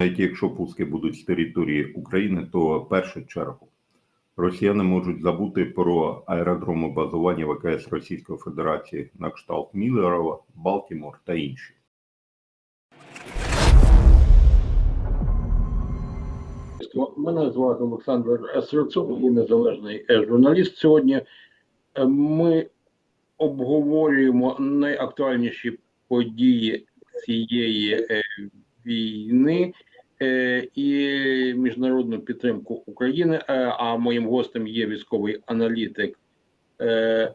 Навіть якщо пуски будуть з території України, то в першу чергу росіяни можуть забути про аеродроми базування ВКС Російської Федерації на кшталт Міллерова, Балтімор та інші. Мене звати Олександр Сирцов, я незалежний журналіст. Сьогодні ми обговорюємо найактуальніші події цієї е, війни і міжнародну підтримку України. Е, А моїм гостем є військовий аналітик е,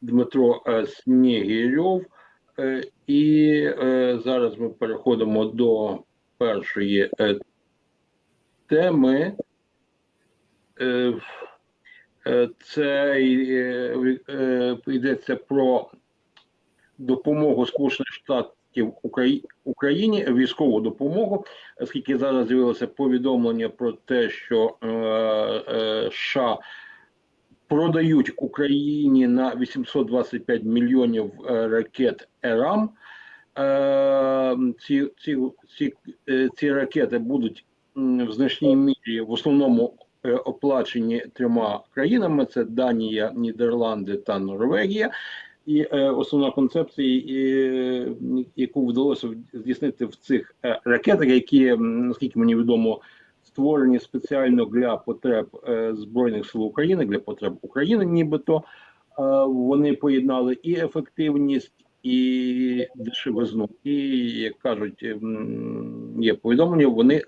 Дмитро е, Снігірьов. Е, І е, зараз ми переходимо до першої е, теми. Е, е, Це е, е, йдеться про допомогу Сполучених Штатів Украї- Україні, військову допомогу, оскільки зараз з'явилося повідомлення про те, що е, е, США продають Україні на 825 мільйонів е, ракет ЕРАМ. Ці, ці, ці, ці ракети будуть в значній мірі в основному оплачені трьома країнами: це Данія, Нідерланди та Норвегія. І е, основна концепція, е, яку вдалося здійснити в цих е, ракетах, які, наскільки мені відомо, створені спеціально для потреб е, Збройних сил України, для потреб України, нібито е, вони поєднали і ефективність, і дешевизну. І як кажуть, м, є повідомлення, вони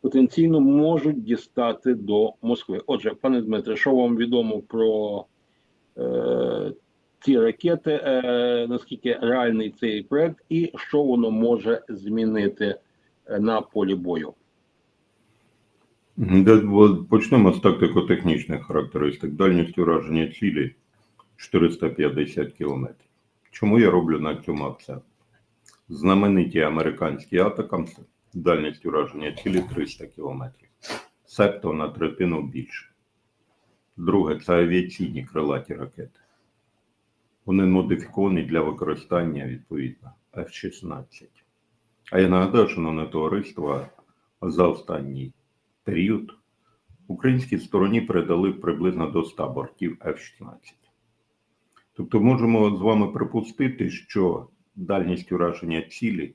потенційно можуть дістати до Москви. Отже, пане Дмитре, що вам відомо про е, ці ракети, е, наскільки реальний цей проект, і що воно може змінити е, на полі бою? Почнемо з тактико-технічних характеристик. Дальність ураження цілі 450 км. Чому я роблю на цьому акцент? Знамениті американські атакамси, дальність ураження цілі 300 км. Себто на третину більше. Друге, це авіаційні крилаті ракети. Вони модифіковані для використання відповідно F-16. А я нагадаю, шановне товариство, за останній період українській стороні передали приблизно до 100 бортів F-16. Тобто можемо з вами припустити, що дальність ураження цілі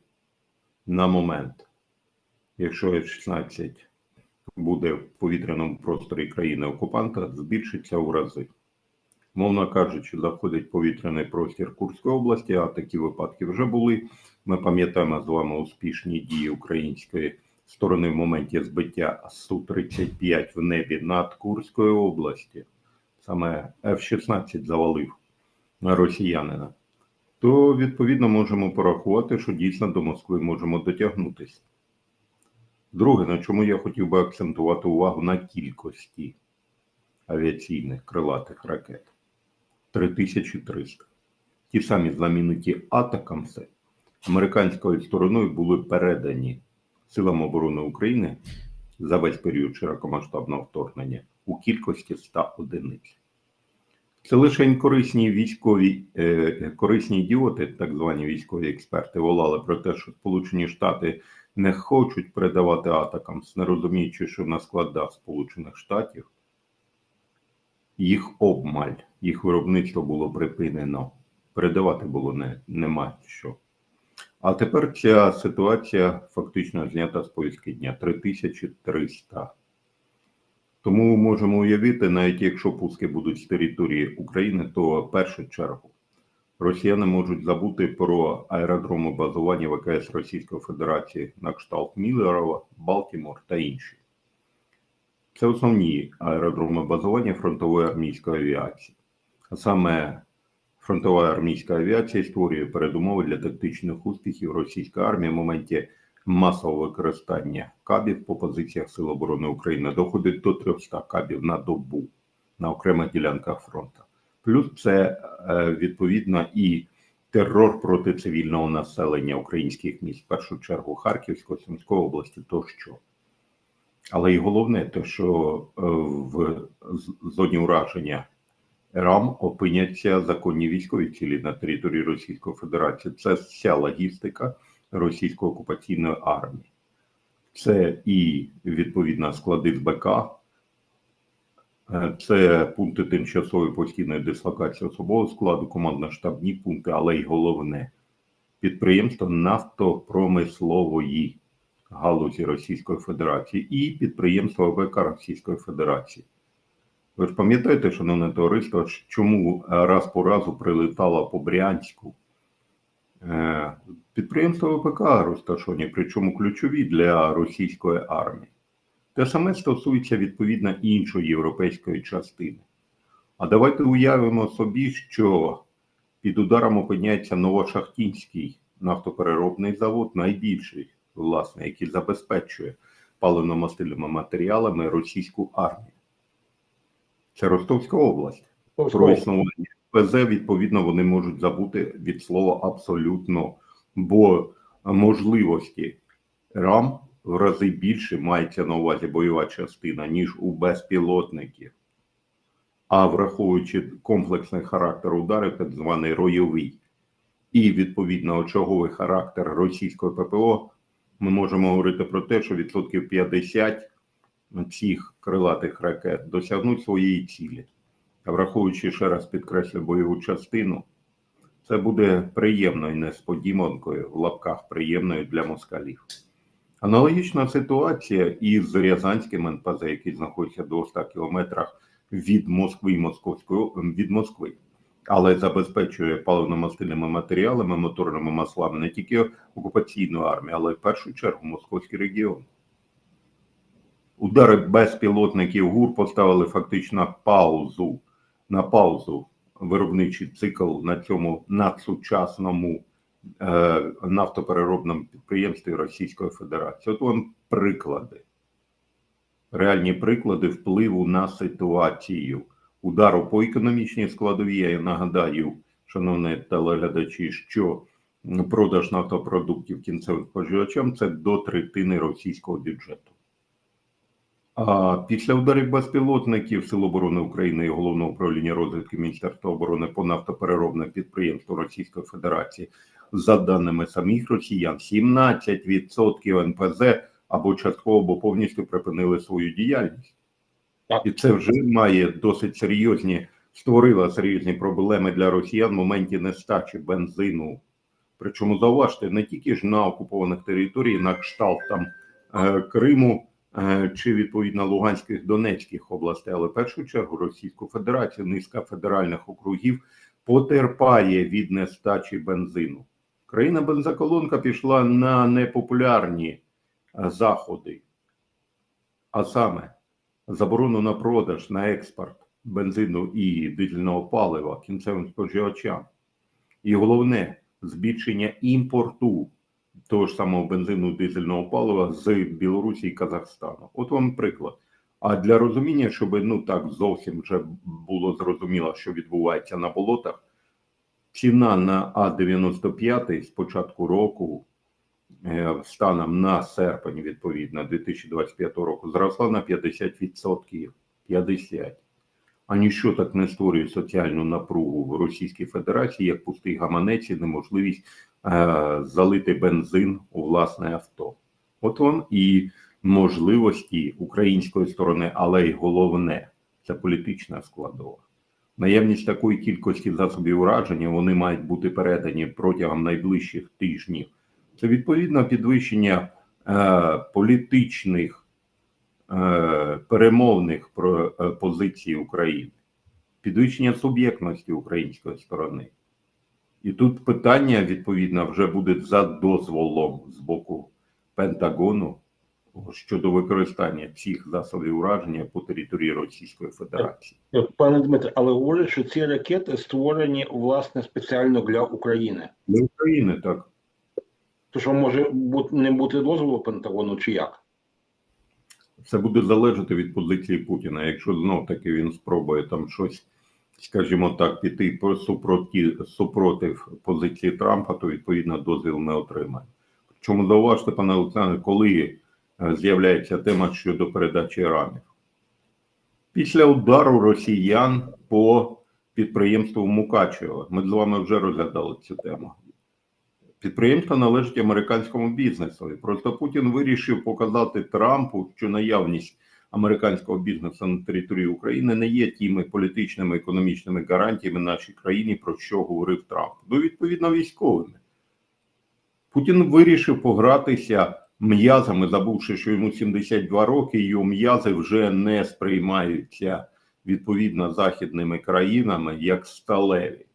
на момент, якщо F-16 буде в повітряному просторі країни-окупанта, збільшиться у рази. Мовно кажучи, заходить повітряний простір Курської області, а такі випадки вже були. Ми пам'ятаємо з вами успішні дії української сторони в моменті збиття Су-35 в небі над Курською області. Саме F-16 завалив росіянина. То відповідно можемо порахувати, що дійсно до Москви можемо дотягнутися. Друге, на чому я хотів би акцентувати увагу на кількості авіаційних крилатих ракет. 3300. Ті самі знамениті атакамси американською стороною були передані Силам оборони України за весь період широкомасштабного вторгнення у кількості 100 одиниць. Це лише корисні військові е, корисні ідіоти, так звані військові експерти, волали про те, що Сполучені Штати не хочуть передавати атакам, не розуміючи, що на складах Сполучених Штатів їх обмаль, їх виробництво було припинено. Передавати було не, нема що. А тепер ця ситуація фактично знята з повістки дня 3300. Тому можемо уявити, навіть якщо пуски будуть з території України, то в першу чергу росіяни можуть забути про аеродроми базування ВКС Російської Федерації на кшталт Міллерова, Балтімор та інші. Це основні аеродроми базування фронтової армійської авіації. А саме фронтова армійська авіація створює передумови для тактичних успіхів російської армії в моменті масового використання кабів по позиціях Сил оборони України доходить до 300 кабів на добу на окремих ділянках фронту. Плюс це е, відповідно і терор проти цивільного населення українських міст, в першу чергу Харківської, Сумської області тощо. Але і головне, те, що е, в зоні ураження РАМ опиняться законні військові цілі на території Російської Федерації. Це вся логістика, російської окупаційної армії. Це і відповідно склади з БК, е, це пункти тимчасової постійної дислокації особового складу, командно-штабні пункти, але й головне підприємства нафтопромислової галузі Російської Федерації і підприємства ОБК Російської Федерації. Ви ж пам'ятаєте, шановне товариство, чому раз по разу прилетала по Брянську е, підприємства ОПК розташовані, причому ключові для російської армії. Те саме стосується відповідно іншої європейської частини. А давайте уявимо собі, що під ударом опиняється Новошахтінський нафтопереробний завод, найбільший, власне, який забезпечує паливно-мастильними матеріалами російську армію. Це Ростовська область. Про існування ПЗ, відповідно, вони можуть забути від слова абсолютно, бо можливості РАМ в рази більше мається на увазі бойова частина, ніж у безпілотників. А враховуючи комплексний характер ударів, так званий ройовий, і відповідно очаговий характер російської ППО, ми можемо говорити про те, що відсотків 50 цих крилатих ракет досягнуть своєї цілі. А враховуючи ще раз підкреслю бойову частину, це буде приємною несподіванкою в лапках приємною для москалів. Аналогічна ситуація із Рязанським НПЗ, який знаходиться до 100 кілометрах від Москви і Московської від Москви, але забезпечує паливно-мастильними матеріалами, моторними маслами не тільки окупаційну армію, але й в першу чергу московський регіон. Удари безпілотників ГУР поставили фактично паузу на паузу виробничий цикл на цьому надсучасному е, нафтопереробному підприємстві Російської Федерації. От вам приклади, реальні приклади впливу на ситуацію удару по економічній складовій. Я нагадаю, шановні телеглядачі, що продаж нафтопродуктів кінцевим споживачам це до третини російського бюджету. А після ударів безпілотників Сил оборони України і Головного управління розвідки Міністерства оборони по нафтопереробне підприємство Російської Федерації, за даними самих росіян, 17% НПЗ або частково, або повністю припинили свою діяльність. Так. І це вже має досить серйозні, створило серйозні проблеми для росіян в моменті нестачі бензину. Причому зауважте, не тільки ж на окупованих територіях, на кшталт там е, Криму е, чи відповідно Луганських Донецьких областей, але в першу чергу Російську Федерацію, низка федеральних округів потерпає від нестачі бензину. Країна бензоколонка пішла на непопулярні е, заходи, а саме заборону на продаж на експорт бензину і дизельного палива кінцевим споживачам. І головне збільшення імпорту того ж самого бензину дизельного палива з Білорусі і Казахстану. От вам приклад. А для розуміння, щоб ну так зовсім вже було зрозуміло, що відбувається на болотах, ціна на А95 з початку року, станом на серпень, відповідно, 2025 року, зросла на 50%. 50%. А ніщо так не створює соціальну напругу в Російській Федерації, як пустий гаманець і неможливість е, залити бензин у власне авто. От вам і можливості української сторони, але й головне це політична складова. Наявність такої кількості засобів ураження вони мають бути передані протягом найближчих тижнів. Це відповідно підвищення е, політичних е, перемовних про е, позицій України, підвищення суб'єктності української сторони. І тут питання відповідно вже буде за дозволом з боку Пентагону щодо використання цих засобів ураження по території Російської Федерації. Пане Дмитре, але говорять, що ці ракети створені власне спеціально для України. Для України так. То що може не бути дозволу Пентагону чи як? Це буде залежати від позиції Путіна. Якщо знов таки він спробує там щось, скажімо так, піти супроти, супротив позиції Трампа, то відповідно дозвіл не отримає. Причому зауважте, пане Олександре, коли е, з'являється тема щодо передачі ранів. Після удару росіян по підприємству Мукачева, ми з вами вже розглядали цю тему. Підприємство належить американському бізнесу. Просто Путін вирішив показати Трампу, що наявність американського бізнесу на території України не є тими політичними економічними гарантіями нашій країні, про що говорив Трамп. Ну, відповідно, військовими. Путін вирішив погратися м'язами, забувши, що йому 72 роки, його м'язи вже не сприймаються відповідно західними країнами як сталеві.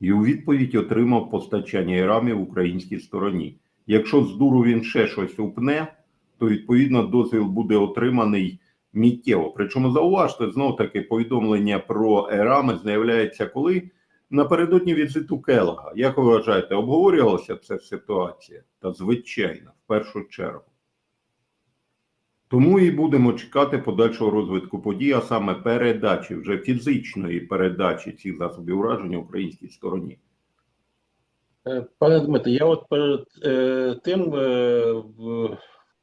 І у відповідь отримав постачання ірамів українській стороні. Якщо з дуру він ще щось упне, то відповідно дозвіл буде отриманий миттєво. Причому зауважте, знов таки повідомлення про ерами з'являється коли напередодні візиту Келога. Як ви вважаєте, обговорювалася ця ситуація? Та звичайно, в першу чергу. Тому і будемо чекати подальшого розвитку подій, а саме передачі, вже фізичної передачі цих засобів ураження українській стороні. Е, Пане Дмитре, я от перед е, тим е, в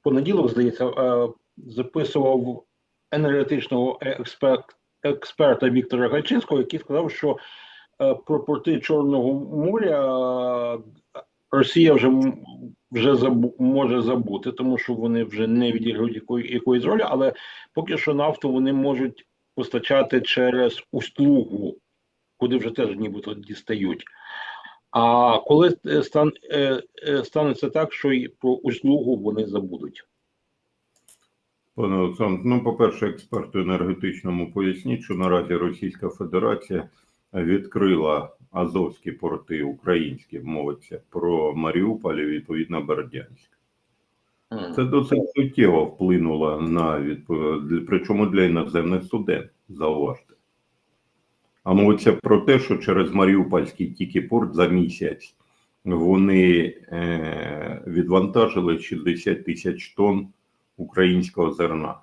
понеділок, здається, е, записував енергетичного експерт, експерта Віктора Гальчинського, який сказав, що е, про порти Чорного моря е, Росія вже, вже забу, може забути, тому що вони вже не відіграють якої, якоїсь ролі, але поки що нафту вони можуть постачати через услугу, куди вже теж нібито дістають. А коли е, стан, е, е, станеться так, що і про услугу вони забудуть? Пане Олександр, ну, по-перше, експерту енергетичному поясніть, що наразі Російська Федерація відкрила азовські порти українські, мовиться про Маріуполь і відповідно Бердянськ. Це досить суттєво вплинуло на відповідь, причому для іноземних суден, зауважте. А мовиться про те, що через Маріупольський тільки порт за місяць вони е, відвантажили 60 тисяч тонн українського зерна.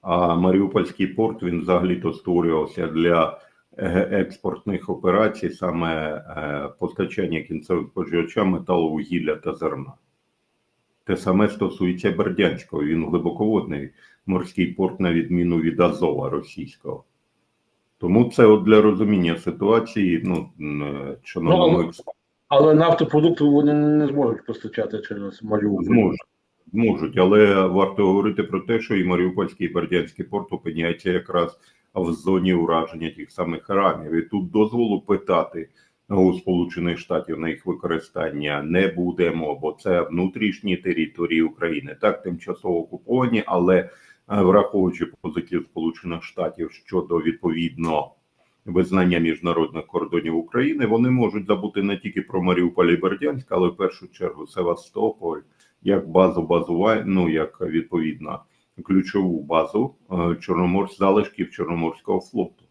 А Маріупольський порт він взагалі-то створювався для експортних операцій, саме е, постачання кінцевим споживачам металу, вугілля та зерна. Те саме стосується Бердянського. Він глибоководний морський порт, на відміну від Азова російського. Тому це от для розуміння ситуації, ну, е, шановному Ну, експерту. Але нафтопродукти вони не зможуть постачати через Маріуполь. Зможуть, зможуть, але варто говорити про те, що і Маріупольський, і Бердянський порт опиняється якраз в зоні ураження тих самих рамів. І тут дозволу питати у Сполучених Штатів на їх використання не будемо, бо це внутрішні території України, так тимчасово окуповані, але е, враховуючи позицію Сполучених Штатів щодо відповідно визнання міжнародних кордонів України, вони можуть забути не тільки про Маріуполь і Бердянськ, але в першу чергу Севастополь як базу базува, ну як відповідно ключову базу е, Чорноморськ залишків Чорноморського флоту.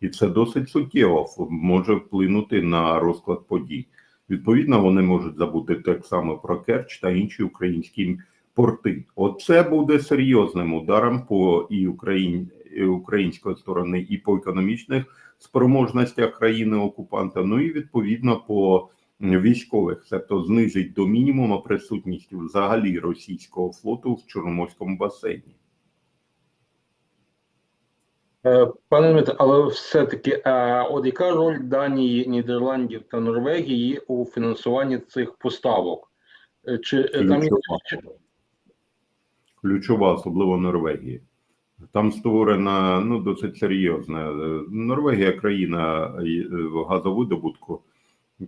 І це досить суттєво може вплинути на розклад подій. Відповідно, вони можуть забути так само про Керч та інші українські порти. Оце буде серйозним ударом по і Україн, і української сторони, і по економічних спроможностях країни окупанта. Ну і відповідно по військових, тобто знизить до мінімуму присутність взагалі російського флоту в Чорноморському басейні. Е, Пане Дмитре, але все-таки, е, от яка роль Данії, Нідерландів та Норвегії у фінансуванні цих поставок? Е, Чи е, там є Ключова. Ключова, особливо Норвегії. Там створена ну досить серйозна. Норвегія країна газовидобутку.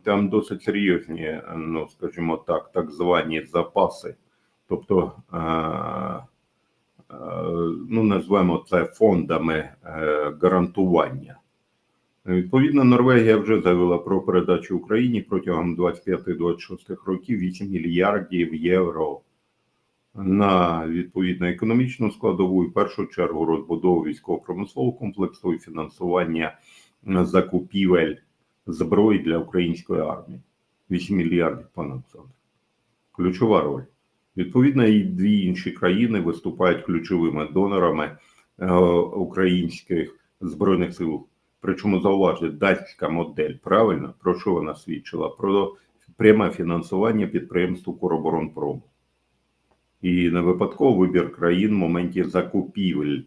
Там досить серйозні, е, ну скажімо так, так звані запаси. Тобто, е, е, ну назвемо це фондами гарантування. Відповідно, Норвегія вже заявила про передачу Україні протягом 25-26 років 8 мільярдів євро на відповідно економічну складову і в першу чергу розбудову військово-промислового комплексу і фінансування закупівель зброї для української армії. 8 мільярдів, пане Олександр. Ключова роль. Відповідно, і дві інші країни виступають ключовими донорами е, українських збройних сил. Причому зауважте, датська модель, правильно, про що вона свідчила? Про пряме фінансування підприємств Укроборонпрому. І не випадково вибір країн в моменті закупівель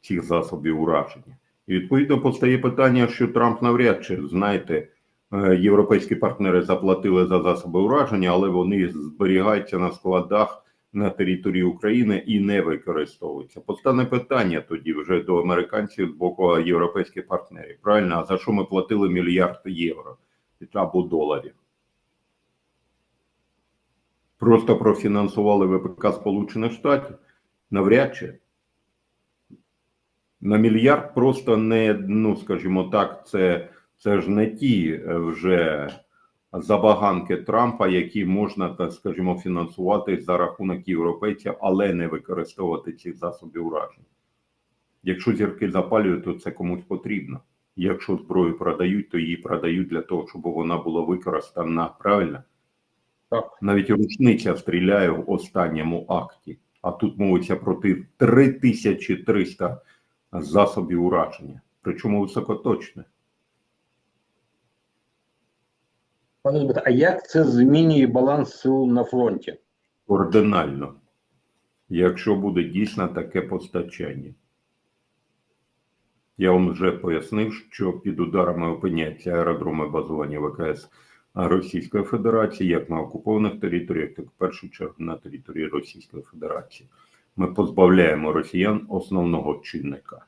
цих засобів ураження. І відповідно постає питання, що Трамп навряд чи, знаєте, Е, Європейські партнери заплатили за засоби ураження, але вони зберігаються на складах на території України і не використовуються. Постане питання тоді вже до американців з боку європейських партнерів. Правильно, а за що ми платили мільярд євро або доларів? Просто профінансували ВПК Сполучених Штатів? Навряд чи. На мільярд просто не, ну скажімо так, це, це ж не ті е, вже забаганки Трампа, які можна, так скажімо, фінансувати за рахунок європейців, але не використовувати ці засоби ураження. Якщо зірки запалюють, то це комусь потрібно. Якщо зброю продають, то її продають для того, щоб вона була використана правильно. Так. Навіть рушниця стріляє в останньому акті, а тут мовиться про ти- 3300 засобів ураження, причому високоточне. Пане Дмитре, а як це змінює баланс сил на фронті? Ординально, якщо буде дійсно таке постачання. Я вам вже пояснив, що під ударами опиняються аеродроми базування ВКС Російської Федерації, як на окупованих територіях, так в першу чергу на території Російської Федерації. Ми позбавляємо росіян основного чинника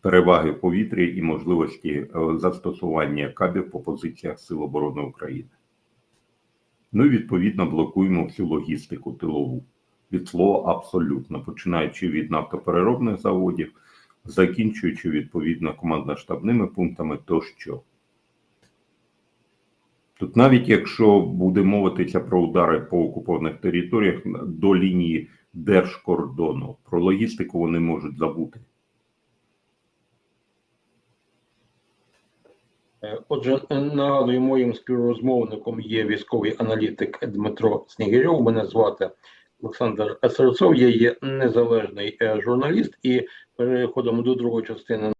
переваги в повітрі і можливості е, застосування кабів по позиціях Сил оборони України. Ну і відповідно блокуємо всю логістику тилову від слова абсолютно, починаючи від нафтопереробних заводів, закінчуючи відповідно командно-штабними пунктами тощо. Тут навіть якщо буде мовитися про удари по окупованих територіях до лінії держкордону, про логістику вони можуть забути. Е, Отже, нагадую, моїм співрозмовником є військовий аналітик Дмитро Снігирьов. Мене звати Олександр Серцов. Я є незалежний е, журналіст, і переходимо до другої частини